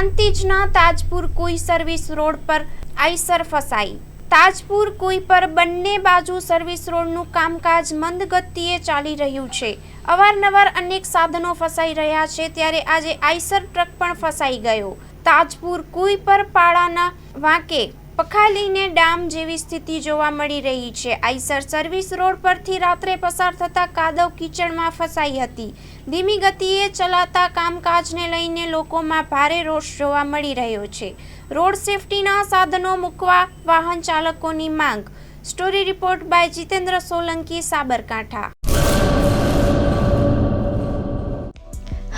પ્રાંતિજના Tajpur Kui service road પર આઈસર ફસાઈ. તાજપુર કુઈ પર બંને બાજુ સર્વિસ રોડનું કામકાજ મંદ ગતિએ ચાલી રહ્યું છે. અવારનવાર અનેક સાધનો ફસાઈ રહ્યા છે, ત્યારે આજે આઈસર ટ્રક પણ ફસાઈ ગયો. તાજપુર કુઈ પર પાળાના વાંકે પખાલીને ડામ જેવી સ્થિતિ જોવા મળી રહી છે. આઈસર સર્વિસ રોડ પરથી રાત્રે પસાર થતા કાદવ કીચડમાં ફસાઈ હતી. ધીમી ગતિએ ચલાતા કામકાજને લઈને લોકોમાં ભારે રોષ જોવા મળી રહ્યો છે. રોડ સેફટીના સાધનો મૂકવા વાહન ચાલકોની માંગ. Story report by Jitendra Solanki, Sabarkantha.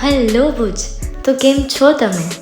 Hello Bhuj, તો કેમ છો તમે?